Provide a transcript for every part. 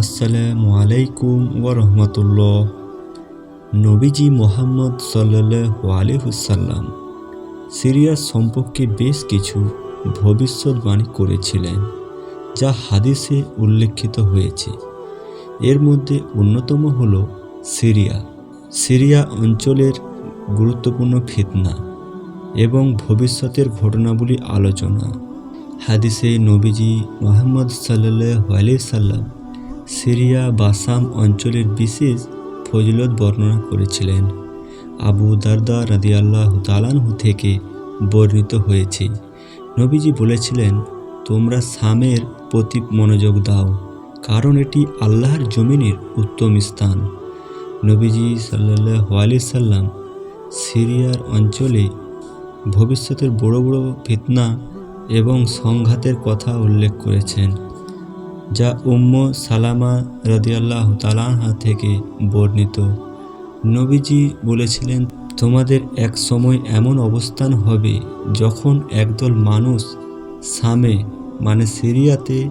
আসসালামু আলাইকুম ওয়া রহমতুল্লাহ। নবীজি মোহাম্মদ সাল্লাল্লাহু আলাইহুসাল্লাম সিরিয়া সম্পর্কে বেশ কিছু ভবিষ্যৎবাণী করেছিলেন, যা হাদিসে উল্লেখিত হয়েছে। এর মধ্যে অন্যতম হল সিরিয়া। সিরিয়া অঞ্চলের গুরুত্বপূর্ণ ফিতনা এবং ভবিষ্যতের ঘটনাবলী আলোচনা। হাদিসে নবীজি মোহাম্মদ সাল্লাহ সাল্লাম সিরিয়া বাসাম অঞ্চলের বিশেষ ফজিলত বর্ণনা করেছিলেন। আবু দারদা রাদিয়াল্লাহ তালানহু থেকে বর্ণিত হয়েছে। নবীজি বলেছিলেন, তোমরা সামের প্রতি মনোযোগ দাও, কারণ এটি আল্লাহর জমিনের উত্তম স্থান। নবীজি সাল্লাহ আলি সাল্লাম সিরিয়ার অঞ্চলে ভবিষ্যতের বড় বড় ফিতনা এবং সংঘাতের কথা উল্লেখ করেছেন। যা উম্ম সালামা রদিয়াল্লাহ তালাহা থেকে বর্ণিত। নবীজি বলেছিলেন, তোমাদের এক সময় এমন অবস্থান হবে যখন একদল মানুষ সামে মানে সিরিয়াতে,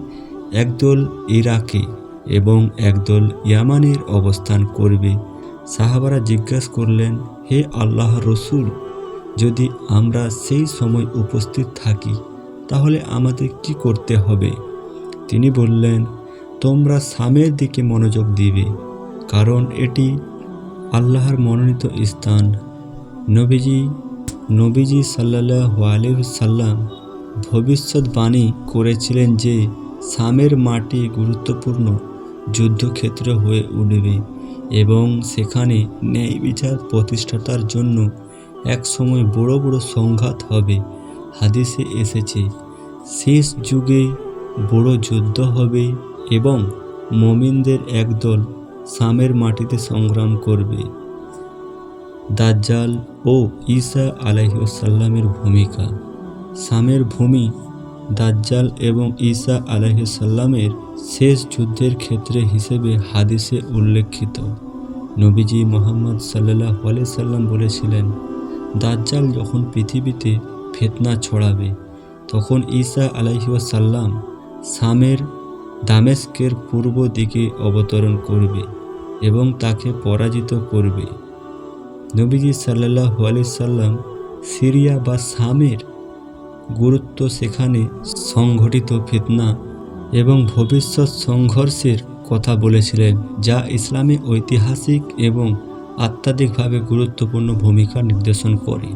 একদল ইরাকে এবং একদল ইয়ামানের অবস্থান করবে। সাহাবারা জিজ্ঞাসা করলেন, হে আল্লাহ রসুল, যদি আমরা সেই সময় উপস্থিত থাকি, তাহলে আমাদের কি করতে হবে? তিনি বললেন, তোমরা সামের দিকে মনোযোগ দিবে, কারণ এটি আল্লাহর মনোনীত স্থান। নবীজি নবীজি সাল্লাহ সাল্লাম ভবিষ্যৎবাণী করেছিলেন যে সামের মাটি গুরুত্বপূর্ণ যুদ্ধক্ষেত্র হয়ে উঠবে এবং সেখানে ন্যায় বিচার প্রতিষ্ঠাতার জন্য এক সময় বড় বড় সংঘাত হবে। হাদিসে এসেছে, শেষ যুগে বড় যুদ্ধ হবে এবং মমিনদের একদল সামের মাটিতে সংগ্রাম করবে। দাজ্জাল ও ঈসা আলাইসাল্লামের ভূমিকা। সামের ভূমি দাজ্জাল এবং ঈসা আলাইসাল্লামের শেষ যুদ্ধের ক্ষেত্রে হিসেবে হাদিসে উল্লেখিত। নবীজি মোহাম্মদ সাল্লাহ সাল্লাম বলেছিলেন, দাজ্জাল যখন পৃথিবীতে ফেতনা ছড়াবে, তখন ঈসা আলাইসাল্লাম সামের দামেস্কের পূর্ব দিকে অবতরণ করবে এবং তাকে পরাজিত করবে। নবীজি সাল্লাহ সাল্লাম সিরিয়া বা সামের গুরুত্ব সেখানে সংঘটিত ফিতনা এবং ভবিষ্যৎ সংঘর্ষের কথা বলেছিলেন, যা ইসলামে ঐতিহাসিক এবং আত্মাধিকভাবে গুরুত্বপূর্ণ ভূমিকা নির্দেশন করে।